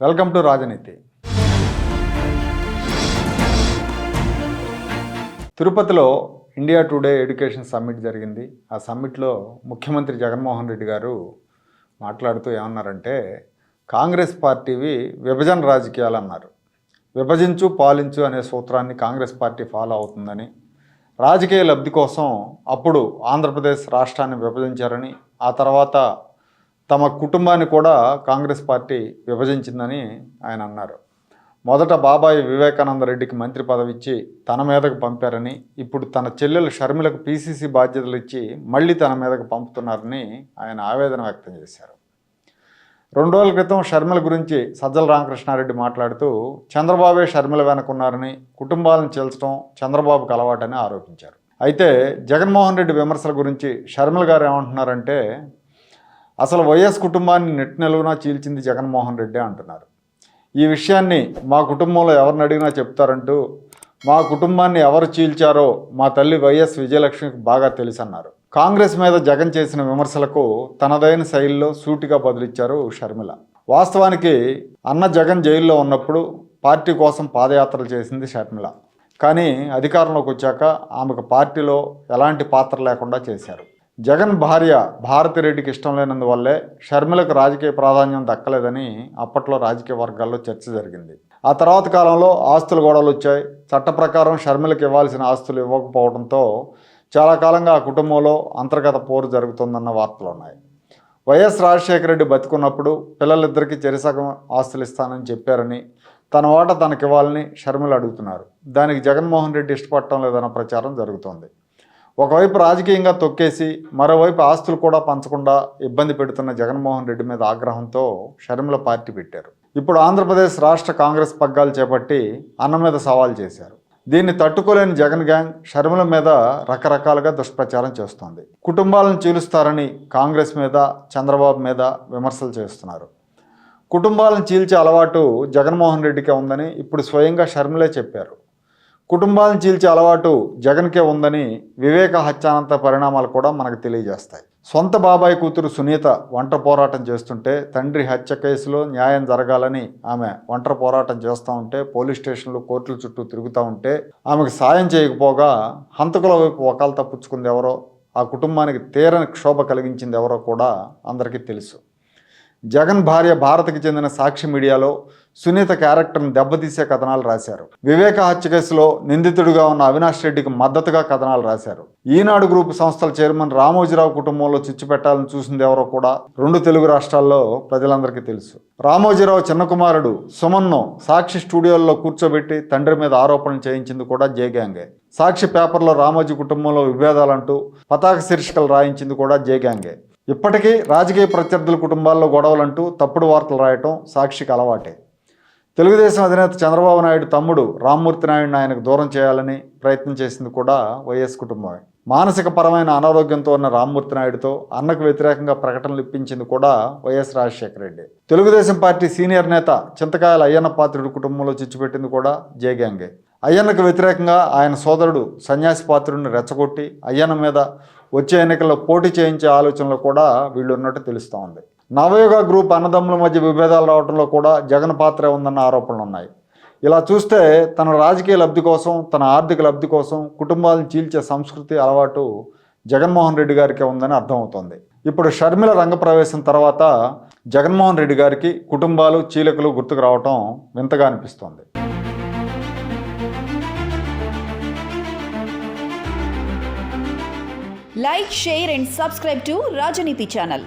Welcome to రాజనీతి. తిరుపతిలో India today education summit జరిగింది. ఆ సమ్మిట్లో ముఖ్యమంత్రి జగన్మోహన్ రెడ్డి గారు మాట్లాడుతూ ఏమన్నారంటే కాంగ్రెస్ పార్టీవి విభజన రాజకీయాలు అన్నారు విభజించు పాలించు అనే సూత్రాన్ని కాంగ్రెస్ పార్టీ ఫాలో అవుతుందని రాజకీయ లబ్ధి కోసం అప్పుడు ఆంధ్రప్రదేశ్ రాష్ట్రాన్ని విభజించారని ఆ తర్వాత తమ కుటుంబాన్ని కూడా కాంగ్రెస్ పార్టీ విభజించిందని ఆయన అన్నారు. మొదట బాబాయి వివేకానంద రెడ్డికి మంత్రి పదవి ఇచ్చి తన మీదకు పంపారని ఇప్పుడు తన చెల్లెలు షర్మిలకు పీసీసీ బాధ్యతలు ఇచ్చి మళ్ళీ తన మీదకు పంపుతున్నారని ఆయన ఆవేదన వ్యక్తం చేశారు. రెండు రోజుల క్రితం షర్మిల గురించి సజ్జల రామకృష్ణారెడ్డి మాట్లాడుతూ చంద్రబాబే షర్మిల వెనుకున్నారని కుటుంబాలను చేల్చడం చంద్రబాబుకు అలవాటని ఆరోపించారు. అయితే జగన్మోహన్ రెడ్డి విమర్శల గురించి షర్మిల గారు ఏమంటున్నారంటే అసలు వైఎస్ కుటుంబాన్ని నెట్ నిలువునా చీల్చింది జగన్మోహన్ రెడ్డి అంటున్నారు. ఈ విషయాన్ని మా కుటుంబంలో ఎవరిని అడిగినా చెప్తారంటూ మా కుటుంబాన్ని ఎవరు చీల్చారో మా తల్లి వైఎస్ విజయలక్ష్మికి బాగా తెలుసన్నారు. కాంగ్రెస్ మీద జగన్ చేసిన విమర్శలకు తనదైన శైలిలో సూటిగా బదులిచ్చారు షర్మిల. వాస్తవానికి అన్న జగన్ జైల్లో ఉన్నప్పుడు పార్టీ కోసం పాదయాత్రలు చేసింది షర్మిల. కానీ అధికారంలోకి వచ్చాక ఆమెకు పార్టీలో ఎలాంటి పాత్ర లేకుండా చేశారు. జగన్ భార్య భారతిరెడ్డికి ఇష్టం లేనందువల్లే షర్మిలకు రాజకీయ ప్రాధాన్యం దక్కలేదని అప్పట్లో రాజకీయ వర్గాల్లో చర్చ జరిగింది. ఆ తర్వాత కాలంలో ఆస్తుల గొడవలు వచ్చాయి. చట్ట ప్రకారం షర్మిలకు ఇవ్వాల్సిన ఆస్తులు ఇవ్వకపోవడంతో చాలా కాలంగా ఆ కుటుంబంలో అంతర్గత పోరు జరుగుతుందన్న వార్తలు ఉన్నాయి. వైఎస్ రాజశేఖర రెడ్డి బతికున్నప్పుడు పిల్లలిద్దరికీ చెరిసగం ఆస్తులు ఇస్తానని చెప్పారని తన వాట తనకివ్వాలని షర్మిల అడుగుతున్నారు. దానికి జగన్మోహన్ రెడ్డి ఇష్టపడటం లేదన్న ప్రచారం జరుగుతోంది. ఒకవైపు రాజకీయంగా తొక్కేసి మరోవైపు ఆస్తులు కూడా పంచకుండా ఇబ్బంది పెడుతున్న జగన్మోహన్ రెడ్డి మీద ఆగ్రహంతో షర్మిల పార్టీ పెట్టారు. ఇప్పుడు ఆంధ్రప్రదేశ్ రాష్ట్ర కాంగ్రెస్ పగ్గాలు చేపట్టి అన్న మీద సవాల్ చేశారు. దీన్ని తట్టుకోలేని జగన్ గ్యాంగ్ షర్మిల మీద రకరకాలుగా దుష్ప్రచారం చేస్తోంది. కుటుంబాలను చీలుస్తారని కాంగ్రెస్ మీద చంద్రబాబు మీద విమర్శలు చేస్తున్నారు. కుటుంబాలను చీల్చే అలవాటు జగన్మోహన్ రెడ్డికే ఉందని ఇప్పుడు స్వయంగా షర్మిలే చెప్పారు. కుటుంబాలను చీల్చే అలవాటు జగన్కే ఉందని వివేక హత్యానంత పరిణామాలు కూడా మనకు తెలియజేస్తాయి. సొంత బాబాయ్ కూతురు సునీత ఒంటరి పోరాటం చేస్తుంటే తండ్రి హత్య కేసులో న్యాయం జరగాలని ఆమె ఒంటరి పోరాటం చేస్తూ ఉంటే పోలీస్ స్టేషన్లు కోర్టుల చుట్టూ తిరుగుతూ ఉంటే ఆమెకు సాయం చేయకపోగా హంతకుల వైపు ఒకళ్ళు తప్పించుకుంది ఎవరో ఆ కుటుంబానికి తీరని క్షోభ కలిగించింది ఎవరో కూడా అందరికీ తెలుసు. జగన్ భార్య భారత్కి చెందిన సాక్షి మీడియాలో సునీత క్యారెక్టర్ని దెబ్బతీసే కథనాలు రాశారు. వివేక హత్య కేసులో నిందితుడిగా ఉన్న అవినాష్ రెడ్డికి మద్దతుగా కథనాలు రాశారు. ఈనాడు గ్రూప్ సంస్థల చైర్మన్ రామోజీరావు కుటుంబంలో చిచ్చు పెట్టాలని చూసింది ఎవరో కూడా రెండు తెలుగు రాష్ట్రాల్లో ప్రజలందరికీ తెలుసు. రామోజీరావు చిన్న కుమారుడు సుమన్ను సాక్షి స్టూడియోల్లో కూర్చోబెట్టి తండ్రి మీద ఆరోపణలు చేయించింది కూడా జే గ్యాంగే. సాక్షి పేపర్లో రామోజీ కుటుంబంలో విభేదాలంటూ పతాక శీర్షికలు రాయించింది కూడా జే గ్యాంగే. ఇప్పటికీ రాజకీయ ప్రత్యర్థుల కుటుంబాల్లో గొడవలంటూ తప్పుడు వార్తలు రాయటం సాక్షికి అలవాటే. తెలుగుదేశం అధినేత చంద్రబాబు నాయుడు తమ్ముడు రామ్మూర్తి నాయుడిని ఆయనకు దూరం చేయాలని ప్రయత్నం చేసింది కూడా వైఎస్ కుటుంబమే. మానసిక పరమైన అనారోగ్యంతో ఉన్న రామ్మూర్తి నాయుడుతో అన్నకు వ్యతిరేకంగా ప్రకటనలు ఇప్పించింది కూడా YS Rajasekhara Reddy. Telugudesam party senior నేత చింతకాయల అయ్యన్న పాత్రుడు కుటుంబంలో చిచ్చుపెట్టింది కూడా జేగ్యాంగే అయ్యన్నకు వ్యతిరేకంగా ఆయన సోదరుడు సన్యాసి పాత్రుడిని రెచ్చగొట్టి అయ్యన్న మీద వచ్చే ఎన్నికల్లో పోటీ చేయించే ఆలోచనలో కూడా వీళ్ళు ఉన్నట్టు తెలుస్తూ ఉంది నవయుగ గ్రూప్ అన్నదమ్ముల మధ్య విభేదాలు రావడంలో కూడా జగన్ పాత్ర ఉందన్న ఆరోపణలు ఉన్నాయి. ఇలా చూస్తే తన రాజకీయ లబ్ధి కోసం తన ఆర్థిక లబ్ధి కోసం కుటుంబాలను చీల్చే సంస్కృతి అలవాటు జగన్మోహన్ రెడ్డి గారికి ఉందని అర్థమవుతోంది. ఇప్పుడు షర్మిల రంగప్రవేశం తర్వాత జగన్మోహన్ రెడ్డి గారికి కుటుంబాలు చీలకలు గుర్తుకు రావటం వింతగా అనిపిస్తోంది. Like share and subscribe to Rajaneethi channel